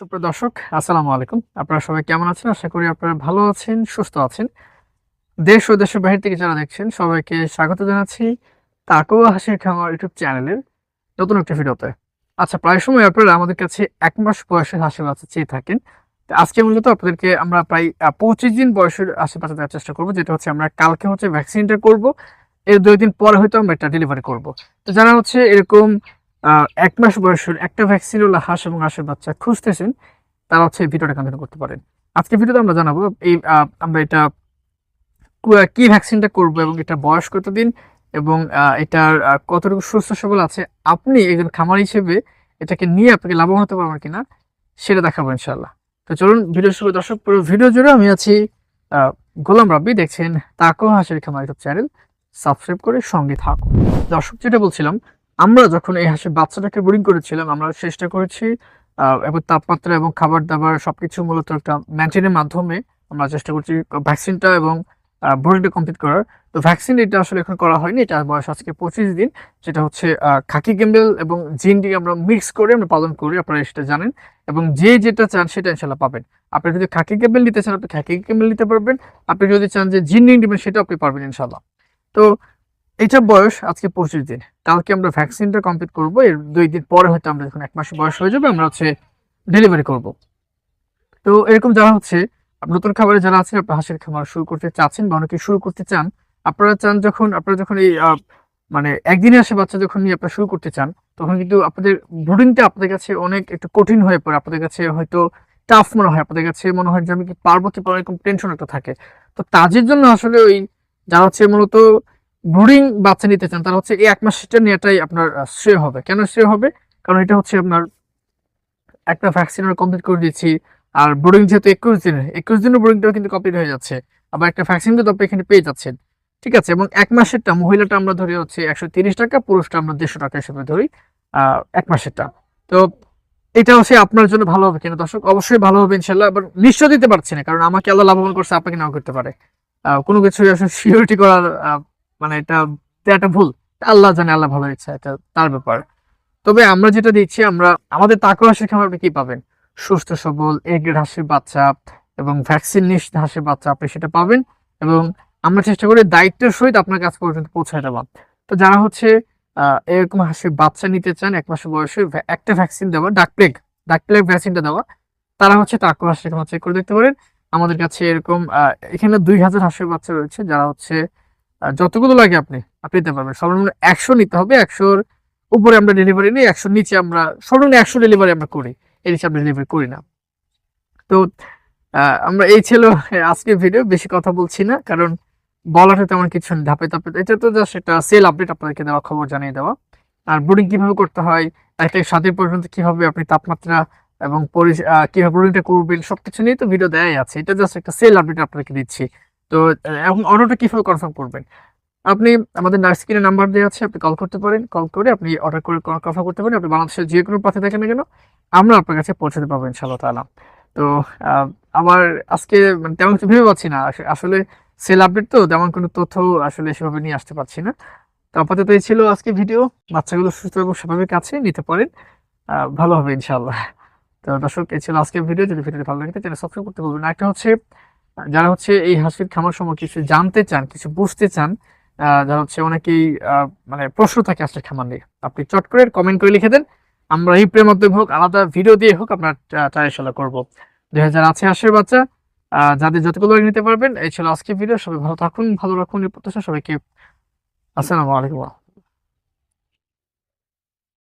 সুপ্রিয় দর্শক, আসসালামু আলাইকুম। আপনারা সবাই কেমন আছেন? আশা করি আপনারা ভালো আছেন, সুস্থ আছেন। দেশ ও দেশের বাহির থেকে যারা দেখছেন, সবাইকে স্বাগত জানাচ্ছি তাকুয়া হাসির খামার ইউটিউব চ্যানেলের নতুন একটা ভিডিওতে। আচ্ছা প্রায় সময় আপনারা আমাদের কাছে এক মাস বয়সের হাসি বাচ্চা চেয়ে থাকেন। আজকে মূলত আপনাদেরকে আমরা প্রায় পঁচিশ দিন বয়সের আশেপাশে দেওয়ার চেষ্টা করব, যেটা হচ্ছে আমরা কালকে হচ্ছে ভ্যাকসিনটা করব। এর দুই দিন পরে হয়তো আমরা এটা ডেলিভারি করব। তো যারা হচ্ছে এরকম এক মাস বয়সের একটা ভ্যাকসিন হলো হাঁস এবং হাঁসের বাচ্চা খুঁজতেছেন, তারা হচ্ছে এই ভিডিওটা কন্টিনিউ করতে পারেন। আজকে ভিডিওতে আমরা জানাব এই আমরা এটা কি ভ্যাকসিনটা করব এবং এটা বয়স কতদিন এবং এটার কতটুকু সুস্থ সবল আছে, আপনি একজন খামার হিসেবে এটাকে নিয়ে আপনাকে লাভবান হতে পারবেন কিনা সেটা দেখাবো ইনশাল্লাহ তো চলুন ভিডিও শুরু দর্শক, পুরো ভিডিও জুড়ে আমি আছি গোলাম রাব্বি। দেখছেন তাকো হাঁসের খামার ইউটিউব চ্যানেল। সাবস্ক্রাইব করে সঙ্গে থাকুন। দর্শক, যেটা বলছিলাম আমরা যখন এই হাঁসের বাচ্চাটাকে বোর্ডিং করেছিলাম, আমরা চেষ্টা করেছি এবং তাপমাত্রা এবং খাবার দাবার সবকিছু মূলত একটা মেনটেনের মাধ্যমে আমরা চেষ্টা করছি ভ্যাকসিনটা এবং বোর্ডিংটা কমপ্লিট করার। তো ভ্যাকসিন এটা আসলে এখন করা হয়নি, এটা বয়স আজকে পঁচিশ দিন, যেটা হচ্ছে খাকি গেম্বেল এবং জিনডি আমরা মিক্স করে আমরা পালন করি, আপনারা সেটা জানেন। এবং যে যেটা চান সেটা ইনশাল্লাহ পাবেন। আপনি যদি খাকি গেম্বেল নিতে চান, আপনি খাকি গেম্বেল নিতে পারবেন। আপনি যদি চান যে জিন নেবেন সেটা আপনি পারবেন ইনশাল্লাহ তো এটার বয়স আজকে পঁচিশ দিন। কালকে আমরা ভ্যাকসিনটা কমপ্লিট করব, এর দুই দিন পরে হয়তো আমরা যখন এক মাস বয়স হয়ে যাবে, আমরা হচ্ছে ডেলিভারি করব। তো এরকম যারা হচ্ছে নতুন খাবারে যারা আছেন, আপনার হাঁসের খামার শুরু করতে চাচ্ছেন বা অনেকে শুরু করতে চান, আপনারা চান যখন, আপনারা যখন এই মানে একদিনে আসে বাচ্চা যখন নিয়ে আপনারা শুরু করতে চান, তখন কিন্তু আপনাদের ব্রুডিংটা আপনাদের কাছে অনেক একটু কঠিন হয়ে পড়ে, আপনাদের কাছে হয়তো টাফ মনে হয়, আপনাদের কাছে মনে হয় যে আমি কি পারব? কি এরকম টেনশন একটা থাকে। তো তাদের জন্য আসলে ওই, যারা হচ্ছে মূলত ব্রুডিং বাচ্চা নিতে চান তারা হচ্ছে এই এক মাসটা নেওয়াটাই আপনার শ্রেয় হবে। কেন শ্রেয় হবে? কারণ এটা হচ্ছে আপনার একটা ভ্যাকসিন আমরা কমপ্লিট করে দিচ্ছি আর ব্রুডিং যেহেতু একুশ দিনের একুশ দিনের ব্রুডিংটাও কিন্তু কমপ্লিট হয়ে যাচ্ছে। আবার একটা ভ্যাকসিন কিন্তু আপনি এখানে পেয়ে যাচ্ছেন। ঠিক আছে? এবং এক মাসেরটা, মহিলাটা আমরা ধরি হচ্ছে একশো টাকা, পুরুষটা আমরা দেড়শো টাকা হিসেবে ধরি এক মাসেরটা। তো এটা হচ্ছে আপনার জন্য ভালো হবে কিনা দর্শক? অবশ্যই ভালো হবে ইনশাল্লাহ আবার নিশ্চয় দিতে পারছি না, কারণ আমাকে আল্লাহ লাভবান করছে, আপনাকে নাও করতে পারে। কোনো কিছু আসলে সিকিউরিটি করার মানে এটা এটা ভুল। আল্লাহ জানে, আল্লাহ ভালো ইচ্ছা এটা তার ব্যাপার। তবে আমরা যেটা দিচ্ছি, আমরা, আমাদের তাকু হাসির খামার আপনি কি পাবেন? সুস্থ, সবল এ গ্রেড হাঁসের বাচ্চা এবং ভ্যাকসিন নিশ্চিত হাঁসের বাচ্চা আপনি সেটা পাবেন এবং আমরা চেষ্টা করি দায়িত্বের সহিত আপনার কাছ পর্যন্ত পৌঁছায় দেওয়া তো যারা হচ্ছে এরকম হাঁসের বাচ্চা নিতে চান, এক মাসের বয়সে একটা ভ্যাকসিন দেওয়া ডাক প্লেগ ডাক প্লেগ ভ্যাকসিনটা দেওয়া, তারা হচ্ছে তাকু হাঁসের চেক করে দেখতে পারেন। আমাদের কাছে এরকম এখানে দুই হাজার হাঁসের বাচ্চা রয়েছে, যারা হচ্ছে যতগুলো লাগে আপনি আপনি নিতে পারবেন। সর্বনিম্ন একশো নিতে হবে, একশোর উপরে আমরা ডেলিভারি নিই, একশোর নিচে আমরা, সর্বনিম্ন একশো ডেলিভারি আমরা করি। এর নিচে আমরা ডেলিভারি করি না। তো আমরা এই ছিল আজকের ভিডিও বেশি কথা বলছি না, কারণ বলাটা তেমন কিছু ধাপে ধাপে। এটা তো জাস্ট একটা সেল আপডেট আপনাদেরকে দেওয়া, খবর জানিয়ে দেওয়া। আর ব্রুডিং কীভাবে করতে হয় একটা স্বাদের পর্যন্ত কীভাবে আপনি তাপমাত্রা এবং কীভাবে ব্রুডিংটা করবেন, সবকিছু নিয়ে তো ভিডিও দেয়াই আছে। এটা জাস্ট একটা সেল আপডেট আপনাদেরকে দিচ্ছি। তো এখন অর্ডারটা কীভাবে কনফার্ম করবেন? আপনি আমাদের নার্সিকিনের নাম্বার দেওয়া আছে, আপনি কল করতে পারেন কল করে আপনি অর্ডার করে কনফার্ম করতে পারেন, আপনি বাংলাদেশের যে কোনো পথে থাকেন না কেন, আমরা আপনার কাছে পৌঁছাতে পারব ইনশাআল্লাহ তাআলা। তো আমার আজকে মানে তেমন কিছু ভেবে পাচ্ছি না, আস- আসলে সেল আপডেট তো, তেমন কোনো তথ্য আসলে সেভাবে নিয়ে আসতে পারছি না। তো আপাতত এই ছিল আজকে ভিডিও বাচ্চাগুলো সুস্থ এবং স্বাভাবিক আছে, নিতে পারেন ভালো হবে ইনশাআল্লাহ। তো দর্শক, এই ছিল আজকের ভিডিও যদি ভিডিওটি ভালো লাগে চ্যানেল সাবস্ক্রাইব করতে বলবেন একটা হচ্ছে যারা হচ্ছে এই হাসির খামার সম্পর্কে কিছু জানতে চান, কিছু বুঝতে চান যারা হচ্ছে অনেকেই মানে প্রশ্ন থাকে আসলে খামার নিয়ে, আপনি চট করে কমেন্ট করে লিখে দেন। আমরা এই প্রেম মাধ্যমে হোক, আলাদা ভিডিও দিয়ে হোক, আমরা ট্রাইশালা করব। দুই হাজার আছে হাঁসের বাচ্চা যাদের যতগুলো নিতে পারবেন, এই ছিল আজকে ভিডিও সবাই ভালো থাকুন, ভালো রাখুন এই প্রত্যাশা সবাইকে। আসসালামু আলাইকুম।